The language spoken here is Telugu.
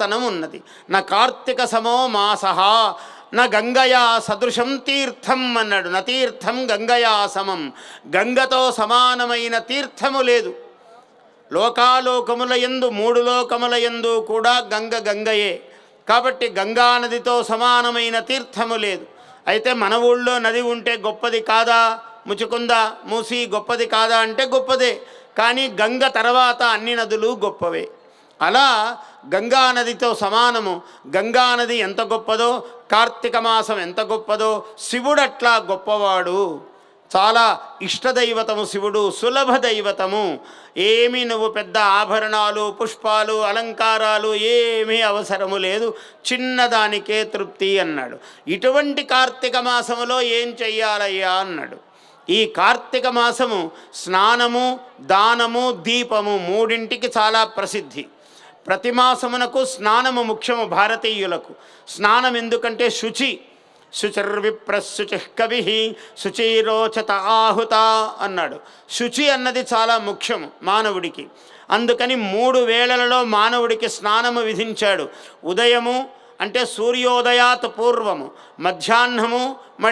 తనం ఉన్నది నా కార్తీక సమో మాసహా నా గంగయా సదృశం తీర్థం అన్నాడు. నా తీర్థం గంగయా సమం. గంగతో సమానమైన తీర్థము లేదు. లోకాలోకముల ఎందు మూడు లోకముల యందు కూడా గంగ గంగయే. కాబట్టి గంగా నదితో సమానమైన తీర్థము లేదు. అయితే మన ఊళ్ళో నది ఉంటే గొప్పది కాదా? ముచుకుందా? మూసి గొప్పది కాదా అంటే గొప్పదే. కానీ గంగ తర్వాత అన్ని నదులు గొప్పవే. అలా గంగా నదితో సమానము. గంగా నది ఎంత గొప్పదో కార్తీక మాసం ఎంత గొప్పదో శివుడు అట్లా గొప్పవాడు. చాలా ఇష్టదైవతము శివుడు సులభ దైవతము. ఏమీ నువ్వు పెద్ద ఆభరణాలు పుష్పాలు అలంకారాలు ఏమీ అవసరము లేదు. చిన్నదానికే తృప్తి అన్నాడు. ఇటువంటి కార్తీక మాసములో ఏం చెయ్యాలయ్యా అన్నాడు. ఈ కార్తీక మాసము స్నానము దానము దీపము మూడింటికి చాలా ప్రసిద్ధి. ప్రతి మాసమునకు స్నానము ముఖ్యము భారతీయులకు. స్నానం ఎందుకంటే శుచి. శుచిర్విప్రశుచి కవి శుచిరోచత ఆహుత అన్నాడు. శుచి అన్నది చాలా ముఖ్యం మానవుడికి. అందుకని మూడు వేళలలో మానవుడికి స్నానము విధించాడు. ఉదయము అంటే సూర్యోదయాత్ పూర్వము మధ్యాహ్నము మళ్ళీ